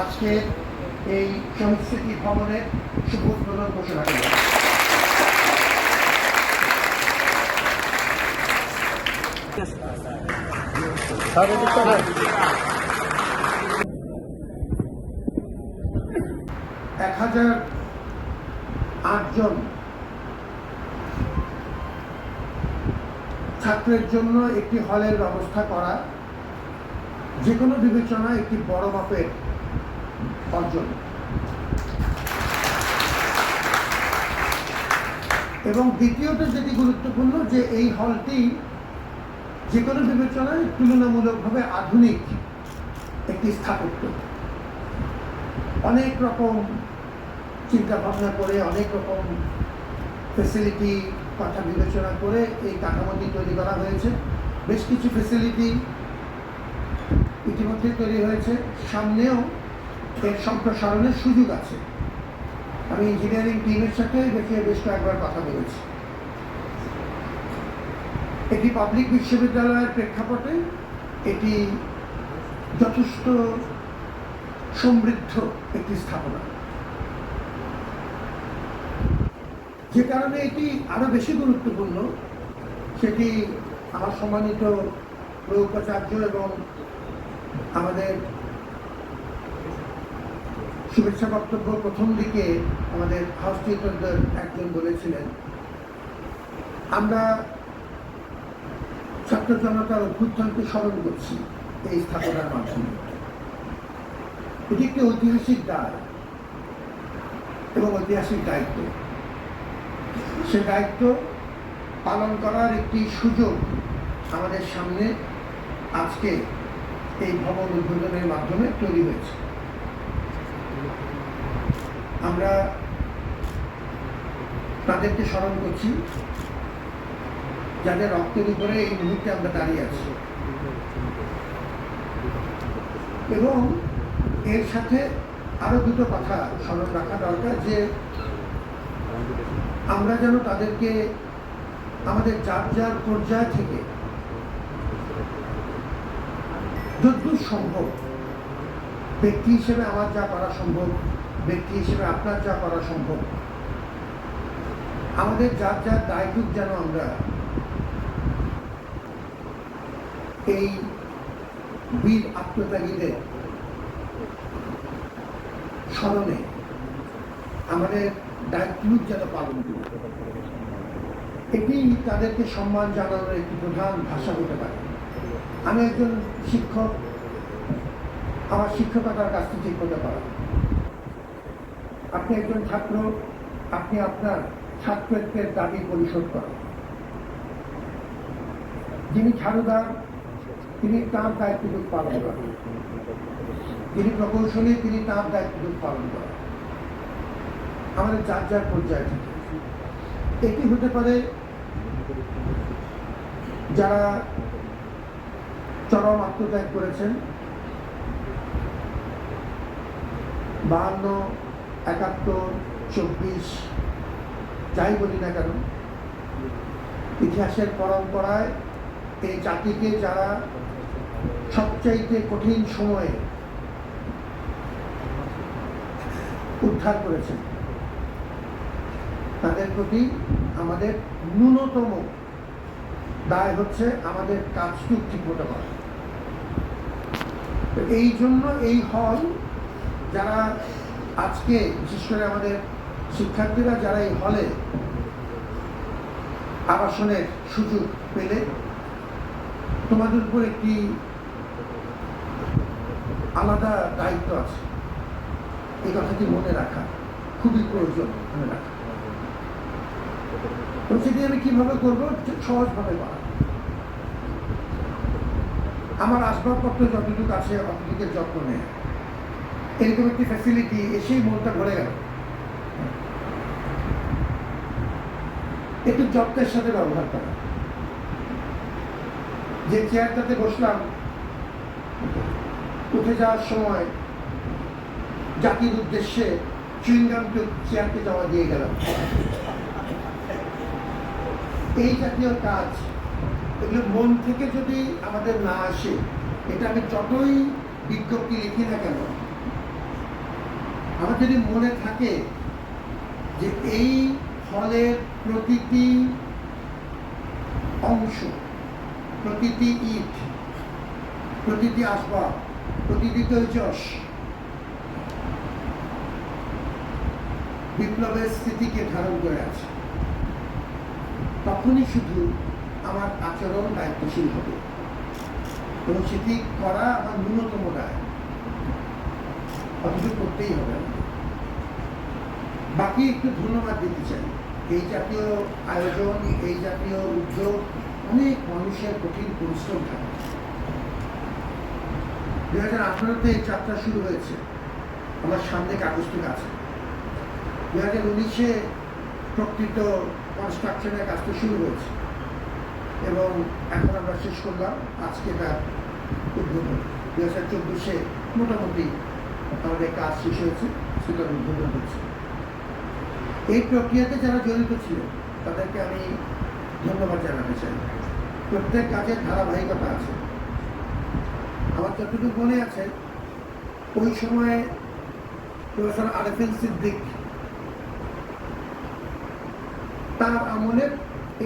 আজকে এই সংস্কৃতি ভবনের শুভ উদ্বোধন ঘোষণা করলাম এক হাজার আটজন ছাত্রের জন্য একটি হলের ব্যবস্থা করা যে কোনো বিবেচনা একটি বড় মাপের অর্জন এবং দ্বিতীয়ত যেটি গুরুত্বপূর্ণ, যে এই হলটি যে কোনো বিবেচনায় তুলনামূলকভাবে আধুনিক একটি স্থাপত্য। অনেক রকম চিন্তা ভাবনা করে, অনেক রকম ফেসিলিটি কথা বিবেচনা করে এই কাঠামোটি তৈরি করা হয়েছে। বেশ কিছু ফেসিলিটি ইতিমধ্যে তৈরি হয়েছে। সামনেও এর সম্প্রসারণের সুযোগ আছে। আমি ইঞ্জিনিয়ারিং টিমের সাথে দেখে বেশ কয়েকবার কথা বলেছি। এটি পাবলিক বিশ্ববিদ্যালয়ের প্রেক্ষাপটে এটি যথেষ্ট সমৃদ্ধ একটি স্থাপনা। যে কারণে এটি আরও বেশি গুরুত্বপূর্ণ, সেটি আমার সম্মানিত প্রয়োগাচার্য এবং আমাদের শুভেচ্ছা বক্তব্য প্রথম দিকে আমাদের হাউস একজন বলেছিলেন। আমরা ছাত্র জনতার অভ্যুত্থানকে স্মরণ করছি এই স্থাপনার মাধ্যমে। এটি একটি ঐতিহাসিক দায় এবং ঐতিহাসিক দায়িত্ব। সে দায়িত্ব পালন করার একটি সুযোগ আমাদের সামনে আজকে এই ভবন উদ্বোধনের মাধ্যমে তৈরি হয়েছে। আমরা তাদেরকে স্মরণ করছি, যাদের রক্তের উপরে এই মুহূর্তে আমরা দাঁড়িয়ে আছি। এবং এর সাথে আরও দুটো কথা স্মরণ রাখা দরকার, যে আমরা যেন তাদেরকে আমাদের যার যার পর্যায় থেকে যদ্দূর সম্ভব ব্যক্তি হিসেবে আমার যা করা সম্ভব ব্যক্তি হিসেবে আপনার যা করা সম্ভব। আমাদের যার যার দায়িত্ব যেন আমরা এই বীর আত্মত্যাগীদের স্মরণে আমাদের দায়িত্ব যেন পালন করি। এটি তাদেরকে সম্মান জানানোর একটি প্রধান ভাষা হতে পারে। আমি একজন শিক্ষক, আমার শিক্ষকতার কাজটি ঠিক হতে পারে আপনি একজন ছাত্র, আপনি আপনার ছাত্রত্বের দাবি পরিশোধ করেন। যিনি ঝাড়ুদার তিনি তার দায়িত্বটুকু পালন করেন। যিনি প্রকৌশলী, তিনি তার দায়িত্বটুকু পালন করেন। আমাদের যার যার পর্যায়ে থেকে। এটি হতে পারে যারা চরম আত্মত্যাগ করেছেন, বাহান্ন একাত্তর, চব্বিশ, যাই বলি না কেন, ইতিহাসের পরম্পরায় এই জাতিকে যারা সবচাইতে কঠিন সময়ে উদ্ধার করেছেন, তাদের প্রতি আমাদের ন্যূনতম দায় হচ্ছে আমাদের কাজটুক ঠিক মতো করা এই জন্য এই হল যারা আজকে বিশেষ করে আমাদের শিক্ষার্থীরা যারা এই হলে আবাসনের সুযোগ পেলে, তোমাদের উপর একটি আলাদা দায়িত্ব আছে। এই কথাটি মনে রাখা খুবই প্রয়োজন মনে রাখা। তো সেটি আমি কীভাবে করব সহজভাবে করা আমার আসবাবপত্র যতটুকু আছে অতটুকুর যত্ন নেয়। এরকম একটি ফ্যাসিলিটি এসেই মনটা ভরে গেল। একটু যত্নের সাথে ব্যবহার করা। যে চেয়ারটাতে বসলাম, উঠে যাওয়ার সময় জাতির উদ্দেশ্যে চুইংগামকে চেয়ারকে জমা দিয়ে গেলাম। এই জাতীয় কাজ, এগুলো মন থেকে যদি আমাদের না আসে, এটা আমি যতই বিজ্ঞপ্তি লিখি না কেন আমার যদি মনে থাকে যে এই ফলের প্রতিটি অংশ, প্রতিটি ইট, প্রতিটি আসবাব, প্রতিটি তৈজস বিপ্লবের স্থিতিকে ধারণ করে আছে, তখনই শুধু আমার আচরণ দায়িত্বশীল হবে। এবং সেটি করা আমার ন্যূনতম দায়। অথচ করতেই হবে। বাকি একটু ধন্যবাদ দিতে চাই। এই জাতীয় আয়োজন, এই জাতীয় উদ্যোগ অনেক মানুষের কঠিন পরিশ্রম থাকে। দু হাজার আঠারোতে এই যাত্রা শুরু হয়েছে। আমার সামনে কাগজটি আছে। দু হাজার উনিশে প্রকৃত কনস্ট্রাকশনের কাজটা শুরু হয়েছে। এবং এখন আমরা শেষ করলাম। আজকে তার উদ্বোধন। দু হাজার চব্বিশে মোটামুটি আমাদের কাজ শেষ হয়েছে উদ্বোধন এই প্রক্রিয়াতে যারা জড়িত ছিল, তাদেরকে আমি ধন্যবাদ জানাতে চাই। প্রত্যেক কাজের ধারাবাহিকতা আছে। আমার যতটুকু মনে আছে, ওই সময়ে প্রফেসর আরেফিন সিদ্দিক তার আমলে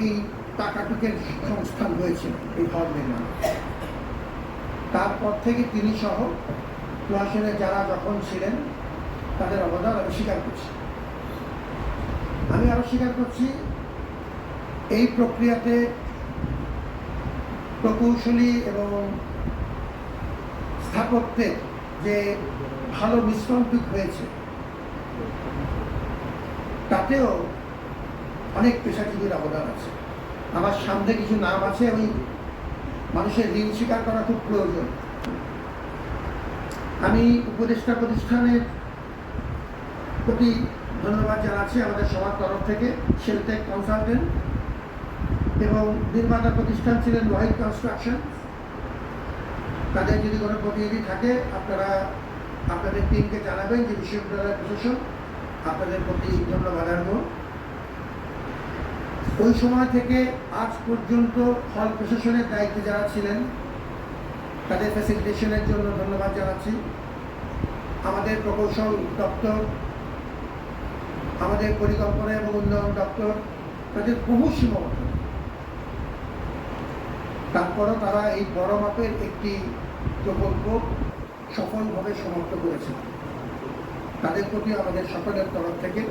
এই টাকাটুকের সংস্থান হয়েছিল এই হল তারপর থেকে তিনি সহ প্রশাসনে যারা যখন ছিলেন, তাদের অবদান আমি স্বীকার করছি। আমি আরও স্বীকার করছি, এই প্রক্রিয়াতে প্রকৌশলী এবং স্থাপত্যের যে ভালো মিশ্রণটুক হয়েছে, তাতেও অনেক পেশাজীবীর অবদান আছে। আমার সামনে কিছু নাম আছে, আমি মানুষের ঋণ স্বীকার করা খুব প্রয়োজন। আমি উপদেষ্টা প্রতিষ্ঠানের প্রতি ধন্যবাদ জানাচ্ছি আমাদের সবার তরফ থেকে শেলটেক কনসালটেন্ট এবং নির্মাতা প্রতিষ্ঠান ছিলেন ওয়াহিদ কনস্ট্রাকশন তাদের যদি কোনো প্রতিনিধি থাকে, আপনারা আপনাদের টিমকে জানাবেন যে বিশ্ববিদ্যালয়ের প্রশাসন আপনাদের প্রতি ধন্যবাদ জানাব ওই সময় থেকে আজ পর্যন্ত হল প্রশাসনের দায়িত্বে যারা ছিলেন তাদের ফ্যাসিলিটেশনের জন্য ধন্যবাদ জানাচ্ছি। আমাদের প্রকৌশল দপ্তর, আমাদের পরিকল্পনা এবং উন্নয়ন দপ্তর, তাদের বহু সীমাবদ্ধতা। তারপরও তারা এই বড় মাপের একটি প্রকল্প সফলভাবে সমাপ্ত করেছে তাদের প্রতি আমাদের সকলের তরফ থেকে,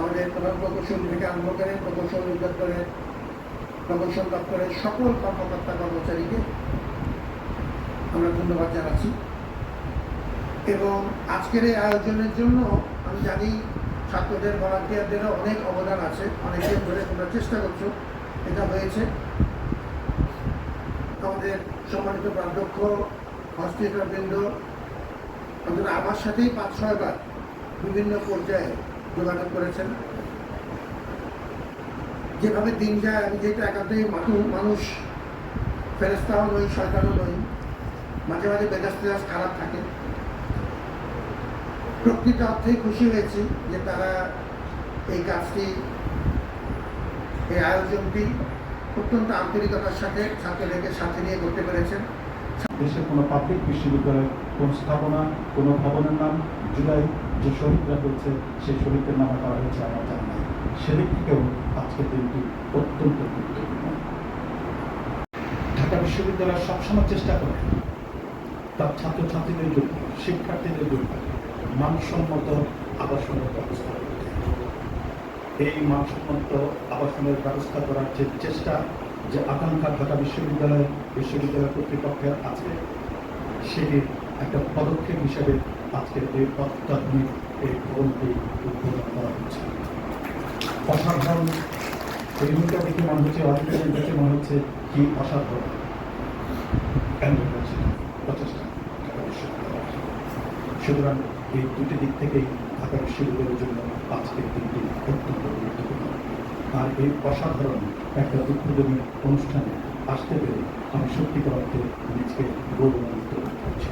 আমাদের প্রধান প্রকৌশল থেকে আরম্ভ করে প্রকৌশল দপ্তরের প্রকৌশল দপ্তরের সকল কর্মকর্তা কর্মচারীকে আমরা ধন্যবাদ জানাচ্ছি। এবং আজকের এই আয়োজনের জন্য আমি জানি ছাত্রদের ভলান্টিয়ারদেরও অনেক অবদান আছে। অনেকদিন ধরে তোমরা চেষ্টা করছ, এটা হয়েছে। আমাদের সম্মানিত প্রাধ্যক্ষ হসপিটাল বৃন্দ অন্তত আমার সাথেই পাঁচ ছয়বার বিভিন্ন পর্যায়ে যোগাযোগ করেছেন। যেভাবে দিন যায়, আমি যেহেতু একান্তই মানুষ ফেরেস্তাও নই, শয়তানও নই মাঝে মাঝে মেজাজ টেজাজ খারাপ থাকে। প্রকৃত অর্থেই খুশি হয়েছি যে তারা এই কাজটি, এই আয়োজনটি অত্যন্ত আন্তরিকতার সাথে ছাত্রদেরকে সাথে নিয়ে করতে পেরেছেন। দেশের কোনো পাবলিক বিশ্ববিদ্যালয়ের কোন স্থাপনা, কোনো ভবনের নাম জুলাই যে শহীদরা হয়েছে সেই শহীদদের নামে করা হয়েছে আমার জানা নাই। সেদিক থেকেও আজকের দিনটি অত্যন্ত গুরুত্বপূর্ণ। ঢাকা বিশ্ববিদ্যালয় সবসময় চেষ্টা করে। তার ছাত্রছাত্রীদের জন্য, শিক্ষার্থীদের জন্য মানসম্মত আবাসনের ব্যবস্থা এই মানসম্মত আবাসনের ব্যবস্থা করার যে চেষ্টা, যে আকাঙ্ক্ষা ঢাকা বিশ্ববিদ্যালয় বিশ্ববিদ্যালয় কর্তৃপক্ষের আছে সেটির একটা পদক্ষেপ হিসেবে আজকের এই অত্যাধুনিক এই ভবনটি উদ্বোধন করা হচ্ছে। অসাধারণ এই রুমটা দেখে মনে হচ্ছে অডিটোরিয়াম দেখে মনে হচ্ছে কি অসাধারণ। প্রচেষ্টা। সুতরাং এই দুটি দিক থেকেই ঢাকা বিশ্ববিদ্যালয়ের জন্য আজকের দিনটি অত্যন্ত গুরুত্বপূর্ণ। আর এই অসাধারণ একটা উদ্বোধনী অনুষ্ঠানে আসতে পেরে আমি সত্যিকার অর্থে নিজকে গৌরবান্বিত করছি।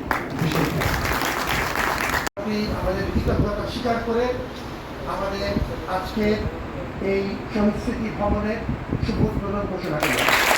আপনি আমাদের কৃতজ্ঞতা স্বীকার করে আমাদের আজকে এই সংস্কৃতি ভবনের শুভ ঘোষণা করলেন।